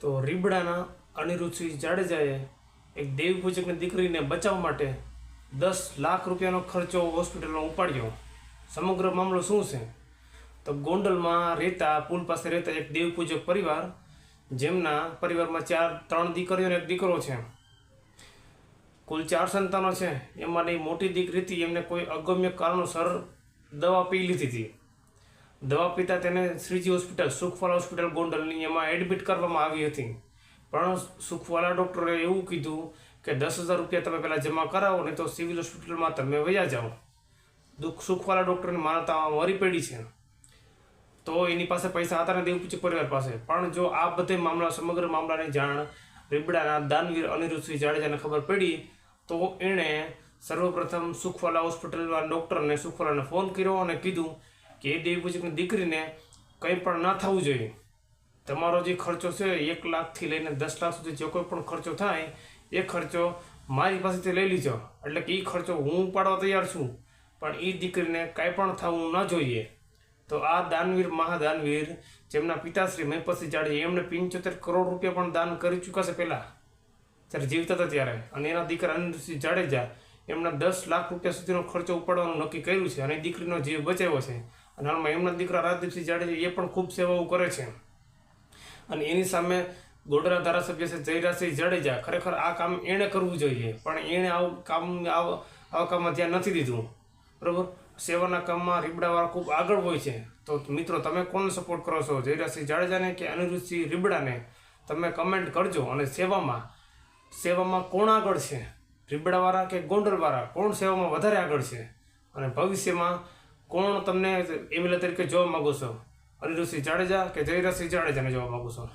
તો રીબડાના અનિરુદ્ધસિંહ જાડેજાએ એક દેવી પૂજકની દીકરીને બચાવવા માટે દસ લાખ રૂપિયાનો ખર્ચો હોસ્પિટલમાં ઉપાડ્યો. સમગ્ર મામલો શું છે? તો ગોંડલમાં રહેતા પુલ પાસે રહેતા એક દેવપૂજક પરિવાર, જેમના પરિવારમાં ચાર, ત્રણ દીકરીઓ અને એક દીકરો છે. કુલ ચાર સંતાનો છે. એમાંની મોટી દીકરી હતી એમને કોઈ અગમ્ય કારણોસર દવા પી લીધી હતી. દવા પીતા તેને શ્રીજી હોસ્પિટલ, સુખવાલા હોસ્પિટલ ગોંડલની એમાં એડમિટ કરવામાં આવી હતી. પણ સુખવાલા ડૉક્ટરે એવું કીધું કે દસ હજાર રૂપિયા તમે પહેલાં જમા કરાવો ને તો સિવિલ હોસ્પિટલમાં તમે વયા જાઓ. દુઃખ સુખવાલા ડૉક્ટરની માનતા વરી પડી છે. તો એની પાસે પૈસા હતા ને દેવપૂજક પરિવાર પાસે. પણ જો આ બધે મામલા, સમગ્ર મામલાની જાણ રીબડાના દાનવીર અનિરુદ્ધસિંહ જાડેજાને ખબર પડી, તો એણે સર્વપ્રથમ સુખવાલા હોસ્પિટલના ડૉક્ટરને, સુખવાલાને ફોન કર્યો અને કીધું કે એ દેવપૂજકની દીકરીને કંઈ પણ ના થવું જોઈએ. તમારો જે ખર્ચો છે, એક લાખથી લઈને દસ લાખ સુધી જે કોઈ પણ ખર્ચો થાય, એ ખર્ચો મારી પાસેથી લઈ લીજો. એટલે કે એ ખર્ચો હું ઉપાડવા તૈયાર છું, પણ એ દીકરીને કાંઈ પણ થવું ન જોઈએ. તો આ દાનવીર, મહાદાનવીર, જેમના પિતાશ્રી મહેપતસિંહ જાડે એમણે પંચોતેર કરોડ રૂપિયા પણ દાન કરી ચૂક્યા છે પહેલાં. જ્યારે જીવતા હતા ત્યારે. અને એના દીકરા અનિરુદ્ધસિંહ જાડેજા એમના દસ લાખ રૂપિયા સુધીનો ખર્ચો ઉપાડવાનું નક્કી કર્યું છે અને દીકરીનો જીવ બચાવ્યો છે. અને હાલમાં એમના દીકરા રાજદીપસિંહ જાડેજા એ પણ ખૂબ સેવાઓ કરે છે. અને એની સામે ગોડરા ધારાસભ્ય છે જયરાજસિંહ જાડેજા ખરેખર આ કામ એણે કરવું જોઈએ, પણ એણે આવું કામ આવા કામમાં ધ્યાન નથી દીધું. બરાબર? સેવાના કામમાં રીબડાવાળા ખૂબ આગળ હોય છે. તો મિત્રો, તમે કોને સપોર્ટ કરો છો? જયરાજસિંહ જાડેજાને કે અનિરુદ્ધસિંહ રીબડાને? તમે કમેન્ટ કરજો અને સેવામાં સેવામાં કોણ આગળ છે? રીબડાવાળા કે ગોંડલવાળા? કોણ સેવામાં વધારે આગળ છે? અને ભવિષ્યમાં કોણ તમને એમએલએ તરીકે જોવા માગો છો? અનિરુદ્ધસિંહ જાડેજા કે જયરાજસિંહ જાડેજાને જોવા માગો છો?